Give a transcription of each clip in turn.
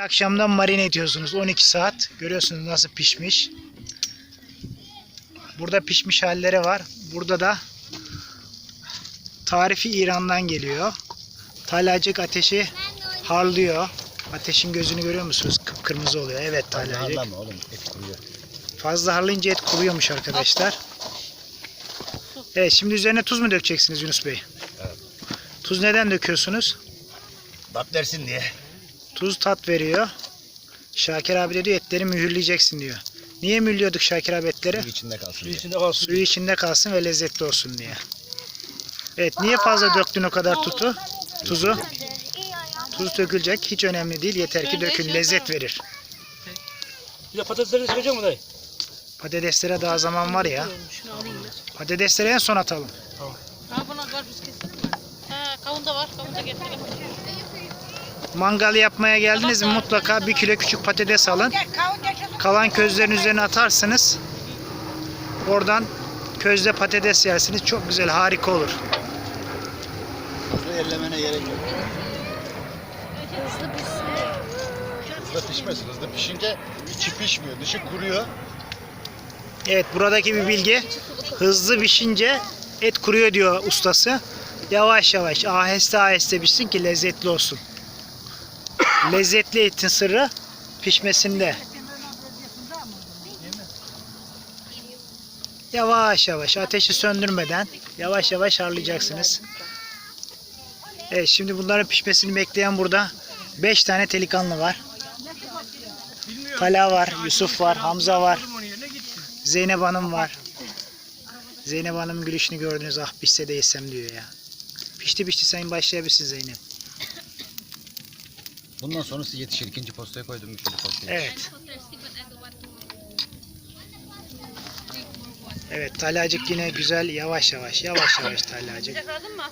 Akşamdan marine ediyorsunuz 12 saat. Görüyorsunuz nasıl pişmiş. Burada pişmiş halleri var. Burada da tarifi İran'dan geliyor. Talacık ateşi harlıyor. Ateşin gözünü görüyor musunuz? Kıpkırmızı oluyor. Evet talacık. Harlama oğlum et kuruyor. Fazla harlayınca et kuruyormuş arkadaşlar. Evet şimdi üzerine tuz mu dökeceksiniz Yunus Bey? Evet. Tuz neden döküyorsunuz? Tat versin diye. Tuz tat veriyor. Şakir abi de diyor etleri mühürleyeceksin diyor. Niye mühürlüyorduk Şakir abi etleri? Su içinde kalsın diye. içinde kalsın. Suyu içinde kalsın ve lezzetli olsun diye. Evet niye fazla döktün o kadar tutu? Tuzu. Tuz dökülecek hiç önemli değil yeter ki dökün lezzet verir. Bir de patatesleri çıkacak mı dayı? Patateslere daha zaman var ya. Patatesleri en son atalım. Ha buna karpuz kesin. Ha kavun da var. Kavun da getireyim. Mangal yapmaya geldiniz mi mutlaka bir kilo küçük patates alın. Kalan közlerin üzerine atarsınız. Oradan közde patates yersiniz. Çok güzel harika olur. Fazla ellemene gerek yok. Hızlı pişsin. Hızlı pişmesin. Hızlı pişince içi pişmiyor. Dışı kuruyor. Evet buradaki bir bilgi. Hızlı pişince et kuruyor diyor ustası. Yavaş yavaş aheste aheste pişsin ki lezzetli olsun. Lezzetli etin sırrı pişmesinde. Yavaş yavaş ateşi söndürmeden yavaş yavaş harlayacaksınız. Evet şimdi bunların pişmesini bekleyen burada 5 tane delikanlı var. Tala var, Yusuf var, Hamza var. Zeynep Hanım var. Zeynep Hanım'ın gülüşünü gördünüz. Ah pişse de yesem diyor ya. Pişti pişti sen başlayabilirsin Zeynep. Bundan sonrası yetişir. İkinci postaya koydum. Üçüncü postaya. Evet. Evet talacık yine güzel yavaş yavaş yavaş yavaş talacık. Bıçak aldın mı?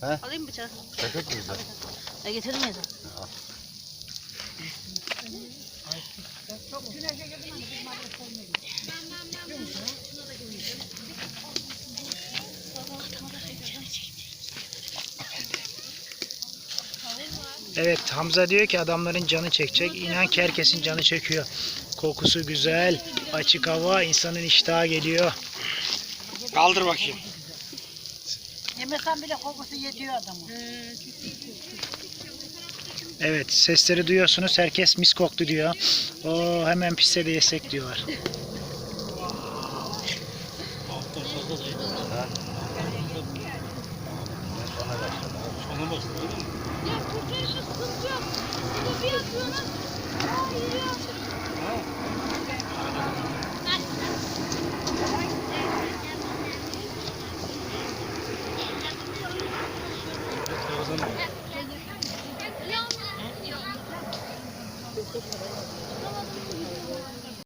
He? Alayım bıçağı. Şaka ki bizde. E getirdin mi? Evet Hamza diyor ki adamların canı çekecek. İnan ki herkesin canı çekiyor. Kokusu güzel. Açık hava insanın iştahı geliyor. Kaldır bakayım. Yemesen bile kokusu yetiyor adamın. Evet sesleri duyuyorsunuz. Herkes mis koktu diyor. O hemen pişse de yesek diyorlar. Ona bak. Ya kurtarışı sıkıntı yok.